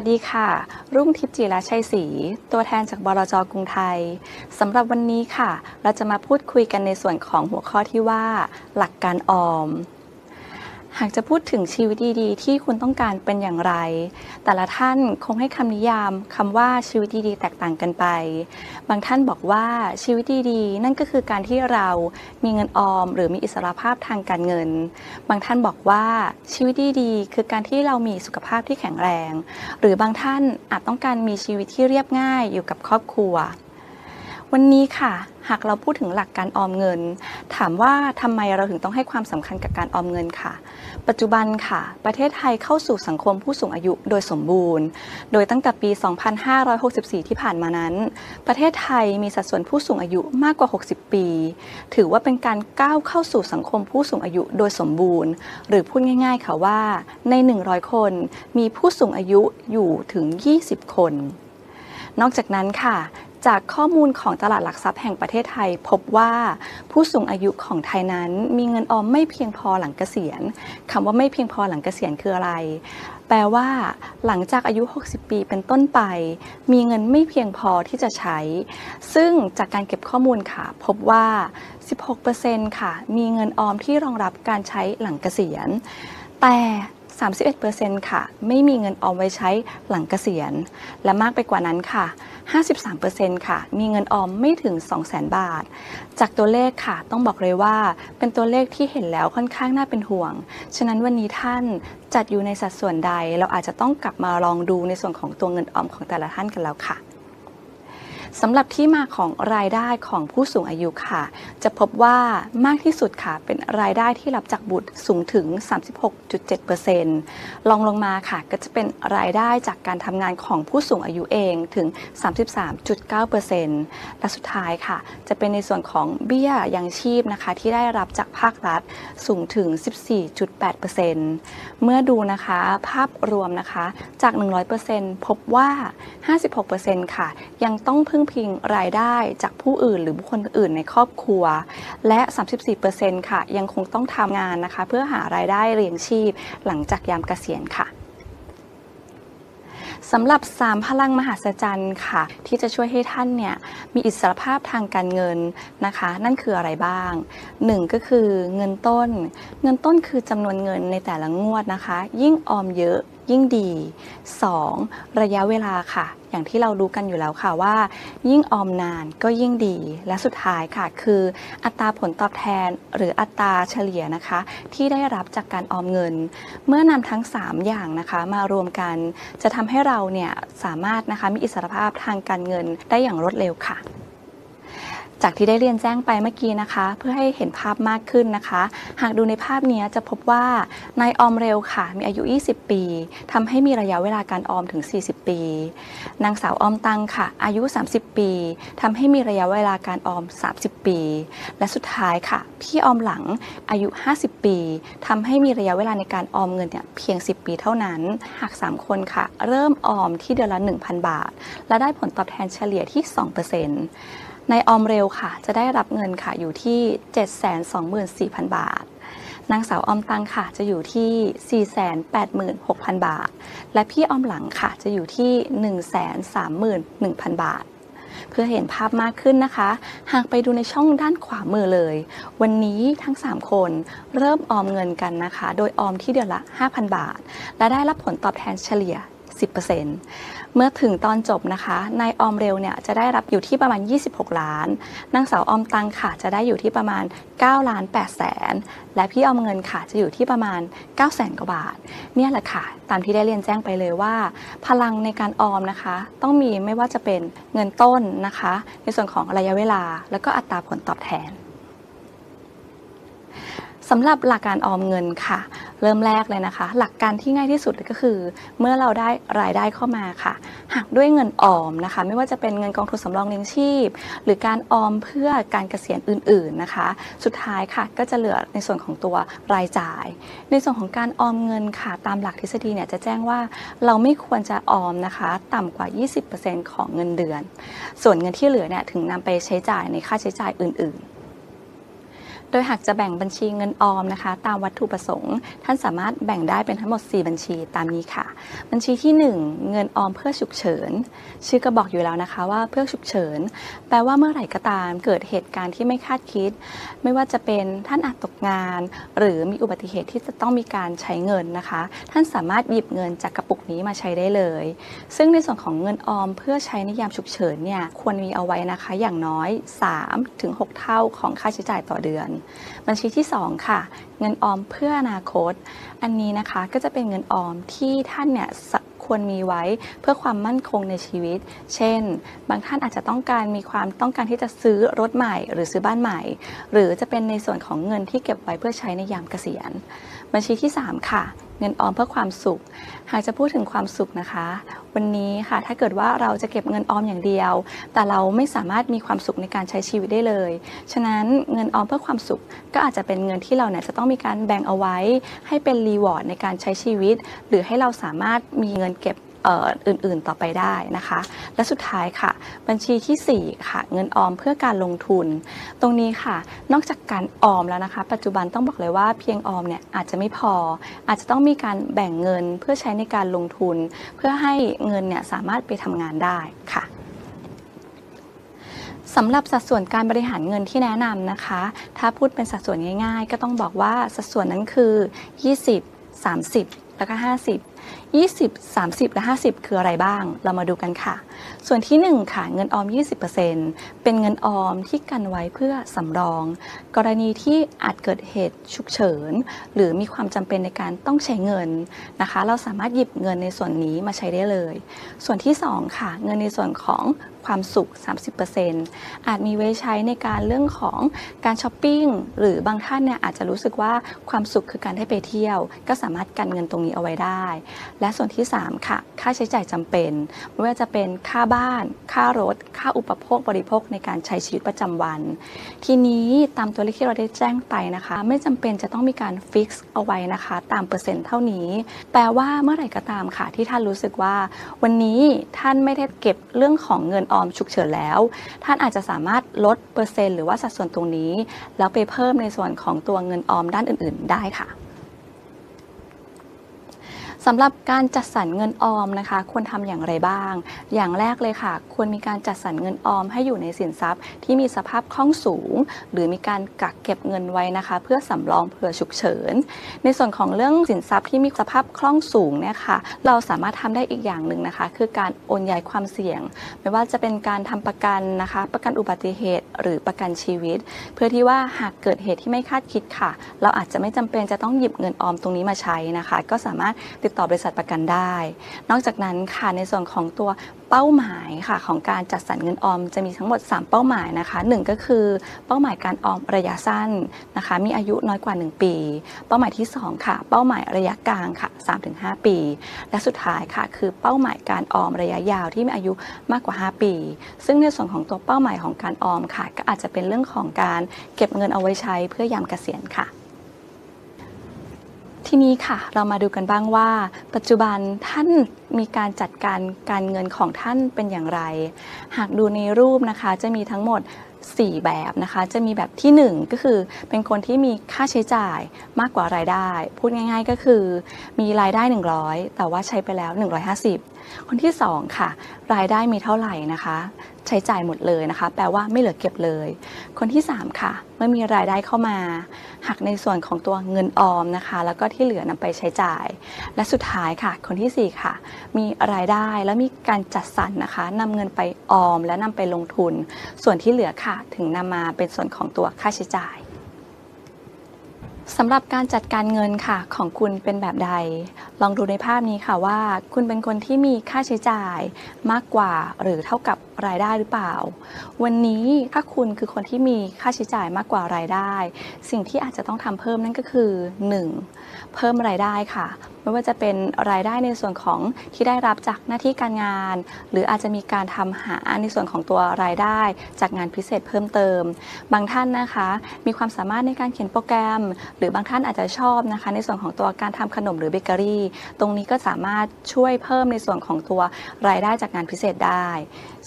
วัสดีค่ะ รุ่งทิพย์จีรชัยศรี ตัวแทนจากบลจกรุงไทยสำหรับวันนี้ค่ะ เราจะมาพูดคุยกันในส่วนของหัวข้อที่ว่า หลักการออม หากจะพูดถึงชีวิตดีๆ ที่คุณต้องการเป็นอย่างไร แต่ละท่านคงให้คำนิยามคำว่าชีวิตดีๆ แตกต่างกันไป บางท่านบอกว่าชีวิตดีๆ นั่นก็คือการที่เรามีเงินออม หรือมีอิสรภาพทางการเงิน บางท่านบอกว่าชีวิตดีๆ คือการที่เรามีสุขภาพที่แข็งแรง หรือบางท่านอาจต้องการมีชีวิตที่เรียบง่ายอยู่กับครอบครัววันนี้ค่ะ หากเราพูดถึงหลักการออมเงิน ถามว่าทำไมเราถึงต้องให้ความสำคัญกับการออมเงินค่ะ ปัจจุบันค่ะ ประเทศไทยเข้าสู่สังคมผู้สูงอายุโดยสมบูรณ์ โดยตั้งแต่ปี 2564 ที่ผ่านมานั้น ประเทศไทยมีสัดส่วนผู้สูงอายุมากกว่า 60 ปี ถือว่าเป็นการก้าวเข้าสู่สังคมผู้สูงอายุโดยสมบูรณ์ หรือพูดง่าย ๆ ค่ะว่า ใน 100 คน มีผู้สูงอายุอยู่ถึง 20 คนนอกจากนั้นค่ะ จากข้อมูลของตลาดหลักทรัพย์แห่งประเทศไทย พบว่าผู้สูงอายุของไทยนั้นมีเงินออมไม่เพียงพอหลังเกษียณคำว่าไม่เพียงพอหลังเกษียณคืออะไร แปลว่า หลังจากอายุ 60 ปีเป็นต้นไป มีเงินไม่เพียงพอที่จะใช้ ซึ่งจากการเก็บข้อมูลค่ะ พบว่า 16%ค่ะ มีเงินออมที่รองรับการใช้หลังเกษียณ แต่ 31%ค่ะ ไม่มีเงินออมไว้ใช้หลังเกษียณ และมากไปกว่านั้นค่ะ 53%ค่ะ มีเงินออมไม่ถึง 200,000 บาท จากตัวเลขค่ะ ต้องบอกเลยว่า เป็นตัวเลขที่เห็นแล้วค่อนข้างน่าเป็นห่วง ฉะนั้นวันนี้ท่านจัดอยู่ในสัดส่วนใด เราอาจจะต้องกลับมาลองดูในส่วนของตัวเงินออมของแต่ละท่านกันแล้วค่ะ สำหรับที่มาของรายได้ของผู้สูงอายุค่ะ จะพบว่ามากที่สุดค่ะ เป็นรายได้ที่รับจากบุตรสูงถึง 36.7%ลองลงมาค่ะก็จะเป็นรายได้จากการทำงานของผู้สูงอายุเองถึง 33.9%และสุดท้ายค่ะ จะเป็นในส่วนของเบี้ยยังชีพนะคะ ที่ได้รับจากภาครัฐสูงถึง 14.8%เมื่อดูนะคะภาพรวมนะคะจาก 100%พบว่า 56%ค่ะ ยังต้องพึ่งพิงรายได้จากผู้อื่น หรือบุคคลอื่นในครอบครัว และ 34%ค่ะ ยังคงต้องทำงานนะคะ เพื่อหารายได้เลี้ยงชีพ หลังจากยามเกษียณค่ะสำหรับ 3 พลังมหัศจรรย์ค่ะ ที่จะช่วยให้ท่านเนี่ยมีอิสรภาพทางการเงินนะคะ นั่นคืออะไรบ้าง 1 ก็คือเงินต้น เงินต้นคือจำนวนเงินในแต่ละงวดนะคะ ยิ่งออมเยอะ ยิ่งดี 2. ระยะเวลาค่ะ อย่างที่เรารู้กันอยู่แล้วค่ะว่า ยิ่งออมนานก็ยิ่งดี และสุดท้ายค่ะ คืออัตราผลตอบแทนหรืออัตราเฉลี่ยนะคะ ที่ได้รับจากการออมเงิน เมื่อนำทั้ง 3 อย่างนะคะมารวมกัน จะทำให้เราเนี่ยสามารถนะคะมีอิสรภาพทางการเงินได้อย่างรวดเร็วค่ะ จากที่ได้เรียนแจ้งไปเมื่อกี้นะคะ เพื่อให้เห็นภาพมากขึ้นนะคะ หากดูในภาพนี้จะพบว่านายออมเร็วค่ะ มีอายุ 20 ปีทำให้มีระยะเวลาการออมถึง 40 ปี นางสาวออมตังค่ะ อายุ 30 ปีทำให้มีระยะเวลาการออม 30 ปี และสุดท้ายค่ะ พี่ออมหลังอายุ 50 ปีทำให้มีระยะเวลาในการออมเงินเนี่ยเพียง 10 ปีเท่านั้น หาก 3 คนค่ะ เริ่มออมที่เดือนละ 1,000 บาท และได้ผลตอบแทนเฉลี่ยที่ 2% ในออมเร็วค่ะ จะได้รับเงินค่ะอยู่ที่ 724,000 บาท นางสาวออมตังค่ะจะอยู่ที่ 486,000 บาท และพี่ออมหลังค่ะจะอยู่ที่ 131,000 บาท เพื่อเห็นภาพมากขึ้นนะคะ หากไปดูในช่องด้านขวามือเลย วันนี้ทั้ง 3 คนเริ่มออมเงินกันนะคะ โดยออมที่เดือนละ 5,000 บาท และได้รับผลตอบแทนเฉลี่ย 10% เมื่อถึงตอนจบนะคะนายออมเร็วเนี่ยจะได้รับอยู่ที่ประมาณ 26 ล้านนางสาวออมตังค่ะจะได้อยู่ที่ประมาณ9ล้าน8แสนและพี่ออมเงินค่ะจะอยู่ที่ประมาณ9แสนกว่าบาท เนี่ยแหละค่ะ ตามที่ได้เรียนแจ้งไปเลยว่า พลังในการออมนะคะ ต้องมีไม่ว่าจะเป็นเงินต้นนะคะ ในส่วนของระยะเวลา แล้วก็อัตราผลตอบแทน สำหรับหลักการออมเงินค่ะ เริ่มแรกเลยนะคะ หลักการที่ง่ายที่สุดก็คือ เมื่อเราได้รายได้เข้ามาค่ะหากด้วยเงินออมนะคะ ไม่ว่าจะเป็นเงินกองทุนสำรองเลี้ยงชีพ หรือการออมเพื่อการเกษียณอื่น ๆนะคะ สุดท้ายค่ะก็จะเหลือในส่วนของตัวรายจ่าย ในส่วนของการออมเงินค่ะ ตามหลักทฤษฎีเนี่ยจะแจ้งว่าเราไม่ควรจะออมนะคะ ต่ำกว่า 20%ของเงินเดือน ส่วนเงินที่เหลือเนี่ยถึงนำไปใช้จ่ายในค่าใช้จ่ายอื่น ๆ โดยหากจะแบ่งบัญชีเงินออมนะคะ ตามวัตถุประสงค์ ท่านสามารถแบ่งได้เป็นทั้งหมด 4 บัญชีตามนี้ค่ะ บัญชีที่ 1 เงินออมเพื่อฉุกเฉิน ชื่อก็บอกอยู่แล้วนะคะว่าเพื่อฉุกเฉิน แปลว่าเมื่อไหร่ก็ตามเกิดเหตุการณ์ที่ไม่คาดคิด ไม่ว่าจะเป็นท่านอาจตกงาน หรือมีอุบัติเหตุที่จะต้องมีการใช้เงินนะคะ ท่านสามารถหยิบเงินจากกระปุกนี้มาใช้ได้เลย ซึ่งในส่วนของเงินออมเพื่อใช้ในยามฉุกเฉินเนี่ยควรมีเอาไว้นะคะ อย่างน้อย 3-6 เท่าของค่าใช้จ่ายต่อเดือนบัญชีที่ 2 ค่ะ เงินออมเพื่ออนาคต อันนี้นะคะก็จะเป็นเงินออมที่ท่านเนี่ยควรมีไว้เพื่อความมั่นคงในชีวิต เช่น บางท่านอาจจะต้องการมีความต้องการที่จะซื้อรถใหม่ หรือซื้อบ้านใหม่ หรือจะเป็นในส่วนของเงินที่เก็บไว้เพื่อใช้ในยามเกษียณ บัญชีที่ 3 ค่ะ เงินออมเพื่อความสุข หากจะพูดถึงความสุขนะคะ วันนี้ค่ะถ้าเกิดว่าเราจะเก็บเงินออมอย่างเดียว แต่เราไม่สามารถมีความสุขในการใช้ชีวิตได้เลย ฉะนั้นเงินออมเพื่อความสุขก็อาจจะเป็นเงินที่เราเนี่ยจะต้องมีการแบ่งเอาไว้ ให้เป็นรีวอร์ดในการใช้ชีวิต หรือให้เราสามารถมีเงินเก็บ อื่นๆต่อไปได้นะคะ และสุดท้ายค่ะ บัญชีทีสี่ 4 ค่ะ เงินออมเพื่อการลงทุน ตรงนี้ค่ะ นอกจากการออมแล้วนะคะ ปัจจุบันต้องบอกเลยว่าเพียงออมเนี่ยอาจจะไม่พอ อาจจะต้องมีการแบ่งเงินเพื่อใช้ในการลงทุน เพื่อให้เงินเนี่ยสามารถไปทำงานได้ค่ะสำหรับสัดส่วนการบริหารเงินที่แนะนำนะคะ ถ้าพูดเป็นสัดส่วนง่าย ๆ ก็ต้องบอกว่าสัดส่วนนั้นคือ 20 30 แล้วก็ 50 20 30 และ 50 คืออะไรบ้าง เรามาดูกันค่ะ ส่วนที่ 1 ค่ะ เงินออม 20%เป็นเงินออมที่กันไว้เพื่อสำรอง กรณีที่อาจเกิดเหตุฉุกเฉิน หรือมีความจำเป็นในการต้องใช้เงินนะคะ เราสามารถหยิบเงินในส่วนนี้มาใช้ได้เลย ส่วนที่ 2 ค่ะ เงินในส่วนของความสุข 30%อาจมีไว้ใช้ในการเรื่องของการช้อปปิ้ง หรือบางท่านเนี่ยอาจจะรู้สึกว่าความสุขคือการได้ไปเที่ยว ก็สามารถกันเงินตรงนี้เอาไว้ได้ และส่วนที่ 3 ค่ะ ค่าใช้จ่ายจำเป็น ไม่ว่าจะเป็นค่าบ้าน ค่ารถ ค่าอุปโภคบริโภคในการใช้ชีวิตประจำวัน ทีนี้ตามตัวเลขที่เราได้แจ้งไปนะคะ ไม่จำเป็นจะต้องมีการฟิกซ์เอาไว้นะคะ ตามเปอร์เซ็นต์เท่านี้ แปลว่าเมื่อไหร่ก็ตามค่ะ ที่ท่านรู้สึกว่า วันนี้ท่านไม่ได้เก็บเรื่องของเงินออมฉุกเฉินแล้ว ท่านอาจจะสามารถลดเปอร์เซ็นต์หรือว่าสัดส่วนตรงนี้ แล้วไปเพิ่มในส่วนของตัวเงินออมด้านอื่น ๆ ได้ค่ะ สำหรับการจัดสรรเงินออมนะคะ ควรทำอย่างไรบ้าง อย่างแรกเลยค่ะ ควรมีการจัดสรรเงินออมให้อยู่ในสินทรัพย์ ที่มีสภาพคล่องสูง หรือมีการกักเก็บเงินไว้นะคะ เพื่อสำรองเผื่อฉุกเฉิน ในส่วนของเรื่องสินทรัพย์ที่มีสภาพคล่องสูงเนี่ยค่ะเราสามารถทำได้อีกอย่างหนึ่งนะคะ คือการโอนย้ายความเสี่ยง ไม่ว่าจะเป็นการทำประกันนะคะ ประกันอุบัติเหตุ หรือประกันชีวิต เพื่อที่ว่าหากเกิดเหตุที่ไม่คาดคิดค่ะ เราอาจจะไม่จำเป็นจะต้องหยิบเงินออมตรงนี้มาใช้นะคะ ก็สามารถติดต่อบริษัทประกันได้ นอกจากนั้นค่ะในส่วนของตัวเป้าหมายค่ะของการจัดสรรเงินออมจะมีทั้งหมด 3 เป้าหมายนะคะหนึ่งก็คือเป้าหมายการออมระยะสั้นนะคะมีอายุน้อยกว่า 1 ปี เป้าหมายที่ 2 ค่ะ เป้าหมายระยะกลางค่ะ3-5 ปี และสุดท้ายค่ะคือเป้าหมายการออมระยะยาวที่มีอายุมากกว่า 5 ปี ซึ่งในส่วนของตัวเป้าหมายของการออมค่ะ ก็อาจจะเป็นเรื่องของการเก็บเงินเอาไว้ใช้เพื่อยามเกษียณค่ะ ทีนี้ค่ะเรามาดูกันบ้างว่า ปัจจุบันท่านมีการจัดการการเงินของท่านเป็นอย่างไร หากดูในรูปนะคะจะมีทั้งหมด 4 แบบนะคะ จะมีแบบทีหนึ่1 ก็คือเป็นคนที่มีค่าใช้จ่ายมากกว่ารายได้ พูดง่ายๆก็คือ มีรายได้ 100 แต่ว่าใช้ไปแล้ว 150คนที่ 2 ค่ะ รายได้มีเท่าไหร่นะคะ ใช้จ่ายหมดเลยนะคะ แปลว่าไม่เหลือเก็บเลย คนที่ 3 ค่ะ เมื่อมีรายได้เข้ามา หักในส่วนของตัวเงินออมนะคะ แล้วก็ที่เหลือนำไปใช้จ่าย และสุดท้ายค่ะ คนทีสี่4 ค่ะ มีรายได้แล้วมีการจัดสรรนะคะนำเงินไปออมและนำไปลงทุน ส่วนที่เหลือค่ะ ถึงนำมาเป็นส่วนของตัวค่าใช้จ่าย สำหรับการจัดการเงินค่ะของคุณเป็นแบบใด ลองดูในภาพนี้ค่ะว่า คุณเป็นคนที่มีค่าใช้จ่ายมากกว่าหรือเท่ากับ รายได้หรือเปล่า วันนี้ถ้าคุณคือคนที่มีค่าใช้จ่ายมากกว่ารายได้ สิ่งที่อาจจะต้องทำเพิ่มนั่นก็คือ 1. เพิ่มรายได้ค่ะ ไม่ว่าจะเป็นรายได้ในส่วนของที่ได้รับจากหน้าที่การงาน หรืออาจจะมีการทำหาในส่วนของตัวรายได้จากงานพิเศษเพิ่มเติม บางท่านนะคะ มีความสามารถในการเขียนโปรแกรม หรือบางท่านอาจจะชอบนะคะ ในส่วนของตัวการทำขนมหรือเบเกอรี่ ตรงนี้ก็สามารถช่วยเพิ่มในส่วนของตัวรายได้จากงานพิเศษได้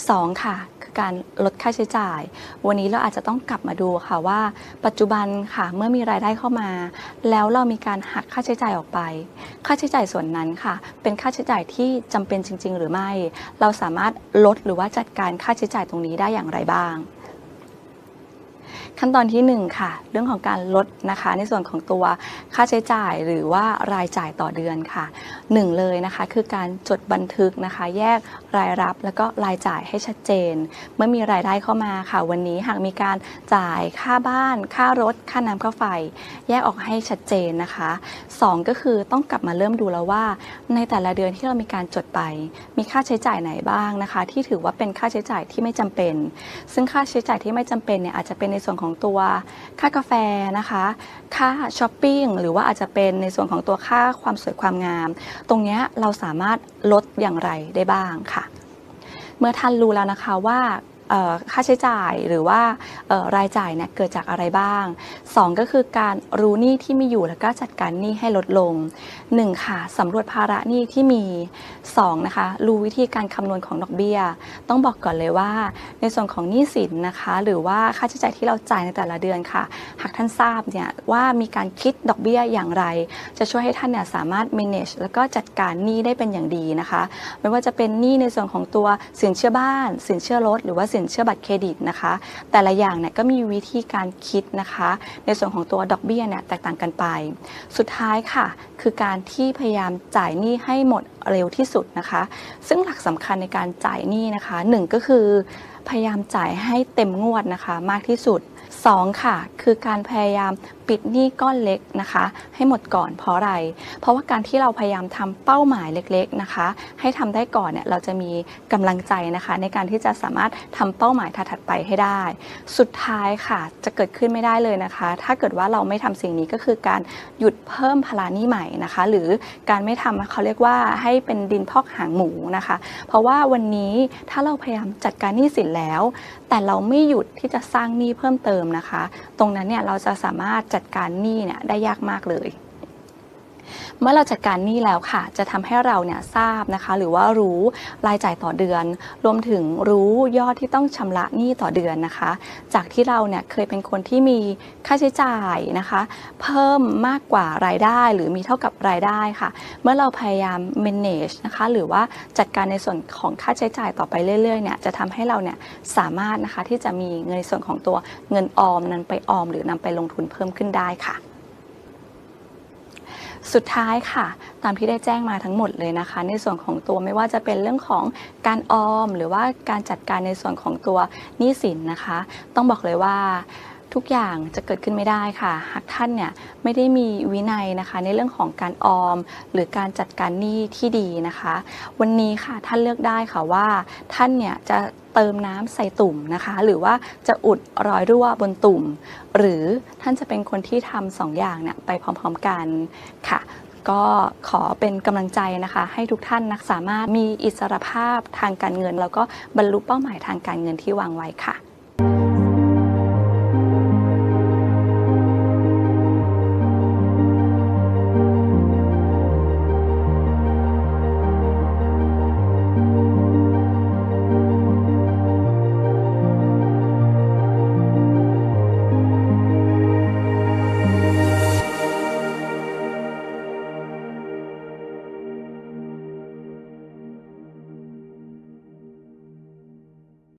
2ค่ะ คือการลดค่าใช้จ่าย วันนี้เราอาจจะต้องกลับมาดูค่ะว่า ปัจจุบันค่ะเมื่อมีรายได้เข้ามา แล้วเรามีการหักค่าใช้จ่ายออกไป ค่าใช้จ่ายส่วนนั้นค่ะ เป็นค่าใช้จ่ายที่จำเป็นจริง ๆ หรือไม่ เราสามารถลดหรือว่าจัดการค่าใช้จ่ายตรงนี้ได้อย่างไรบ้าง ขั้นตอนที่ 1 ค่ะ เรื่องของการลดนะคะ ในส่วนของตัวค่าใช้จ่ายหรือว่ารายจ่ายต่อเดือนค่ะหนึ่งเลยนะคะคือการจดบันทึกนะคะ แยกรายรับแล้วก็รายจ่ายให้ชัดเจน เมื่อมีรายได้เข้ามาค่ะ วันนี้หากมีการจ่ายค่าบ้าน ค่ารถ ค่าน้ำค่าไฟ แยกออกให้ชัดเจนนะคะสองก็คือต้องกลับมาเริ่มดูแล้วว่า ในแต่ละเดือนที่เรามีการจดไป มีค่าใช้จ่ายไหนบ้างนะคะ ที่ถือว่าเป็นค่าใช้จ่ายที่ไม่จำเป็น ซึ่งค่าใช้จ่ายที่ไม่จำเป็นเนี่ยอาจจะเป็นในส่วนของตัวค่ากาแฟนะคะ ค่าช้อปปิ้งหรือว่าอาจจะเป็นในส่วนของตัวค่าความสวยความงาม ตรงนี้เราสามารถลดอย่างไรได้บ้างค่ะ เมื่อท่านรู้แล้วนะคะว่า ค่าใช้จ่ายหรือว่ารายจ่ายเนี่ยเกิดจากอะไรบ้าง 2 ก็คือการรู้หนี้ที่มีอยู่แล้วก็จัดการหนี้ให้ลดลง 1 ค่ะสำรวจภาระหนี้ที่มี 2 นะคะ รู้วิธีการคำนวณของดอกเบี้ย ต้องบอกก่อนเลยว่า ในส่วนของหนี้สินนะคะ หรือว่าค่าใช้จ่ายที่เราจ่ายในแต่ละเดือนค่ะ หากท่านทราบเนี่ยว่ามีการคิดดอกเบี้ยอย่างไร จะช่วยให้ท่านเนี่ยสามารถ manage แล้วก็จัดการหนี้ได้เป็นอย่างดีนะคะ ไม่ว่าจะเป็นหนี้ในส่วนของตัวสินเชื่อบ้าน สินเชื่อรถหรือว่าสินเชื่อบัตรเครดิตนะคะ แต่ละอย่างเนี่ยก็มีวิธีการคิดนะคะ ในส่วนของตัวดอกเบี้ยเนี่ยแตกต่างกันไป สุดท้ายค่ะ คือการที่พยายามจ่ายหนี้ให้หมดเร็วที่สุดนะคะ ซึ่งหลักสำคัญในการจ่ายหนี้นะคะหนึ่งก็คือพยายามจ่ายให้เต็มงวดนะคะมากที่สุด 2 ค่ะคือการพยายามปิดหนี้ก้อนเล็กนะคะ ให้หมดก่อนเพราะอะไร เพราะว่าการที่เราพยายามทำเป้าหมายเล็กๆนะคะ ให้ทำได้ก่อนเนี่ยเราจะมีกำลังใจนะคะ ในการที่จะสามารถทำเป้าหมายถัดๆไปให้ได้ สุดท้ายค่ะจะเกิดขึ้นไม่ได้เลยนะคะ ถ้าเกิดว่าเราไม่ทำสิ่งนี้ก็คือการหยุดเพิ่มภาระหนี้ใหม่นะคะ หรือการไม่ทำเขาเรียกว่าให้เป็นดินพอกหางหมูนะคะ เพราะว่าวันนี้ถ้าเราพยายามจัดการหนี้สินแล้ว แต่เราไม่หยุดที่จะสร้างหนี้เพิ่มเติมนะคะ ตรงนั้นเนี่ยเราจะสามารถจัดการหนี้เนี่ยได้ยากมากเลย เมื่อเราจัดการหนี้แล้วค่ะ จะทำให้เราเนี่ยทราบนะคะ หรือว่ารู้รายจ่ายต่อเดือน รวมถึงรู้ยอดที่ต้องชำระหนี้ต่อเดือนนะคะ จากที่เราเนี่ยเคยเป็นคนที่มีค่าใช้จ่ายนะคะ เพิ่มมากกว่ารายได้หรือมีเท่ากับรายได้ค่ะ เมื่อเราพยายาม manage นะคะหรือว่าจัดการในส่วนของค่าใช้จ่ายต่อไปเรื่อยๆเนี่ยจะทำให้เราเนี่ยสามารถนะคะที่จะมีเงินในส่วนของตัวเงินออมนั้นไปออม หรือนำไปลงทุนเพิ่มขึ้นได้ค่ะ สุดท้ายค่ะ ตามที่ได้แจ้งมาทั้งหมดเลยนะคะ ในส่วนของตัวไม่ว่าจะเป็นเรื่องของการออม หรือว่าการจัดการในส่วนของตัวหนี้สินนะคะ ต้องบอกเลยว่าทุกอย่างจะเกิดขึ้นไม่ได้ค่ะ หากท่านเนี่ยไม่ได้มีวินัยนะคะ ในเรื่องของการออม หรือการจัดการหนี้ที่ดีนะคะ วันนี้ค่ะท่านเลือกได้ค่ะว่าท่านเนี่ยจะ เติมน้ำใส่ตุ่มนะคะ หรือว่าจะอุดรอยรั่วบนตุ่ม หรือท่านจะเป็นคนที่ทำสองอย่างเนี่ยไปพร้อมๆกันค่ะก็ขอเป็นกำลังใจนะคะ ให้ทุกท่านนะสามารถมีอิสรภาพทางการเงิน แล้วก็บรรลุเป้าหมายทางการเงินที่วางไว้ค่ะ